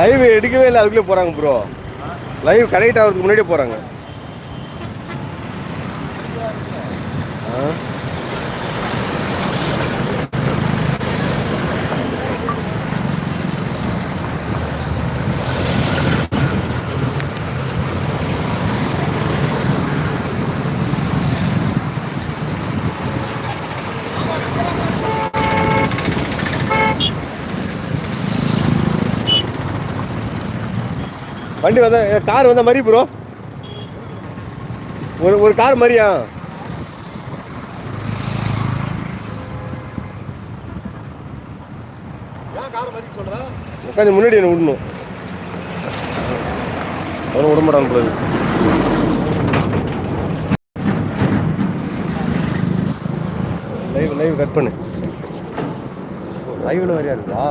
Live எடுக்கவே இல்லை அதுக்குள்ளே போகிறாங்க ப்ரோ லைவ் கனெக்ட் ஆகிறதுக்கு முன்னாடியே போகிறாங்க வண்டி வந்த கார் வந்த மாதிரி ப்ரோ ஒரு ஒரு கார் மாதிரியா? உட்காந்து முன்னாடி என்ன விடணும். அவனும் விட போல. லைவ் லைவ் கட் பண்ணு. லைவ்ல வரையா இருக்கா?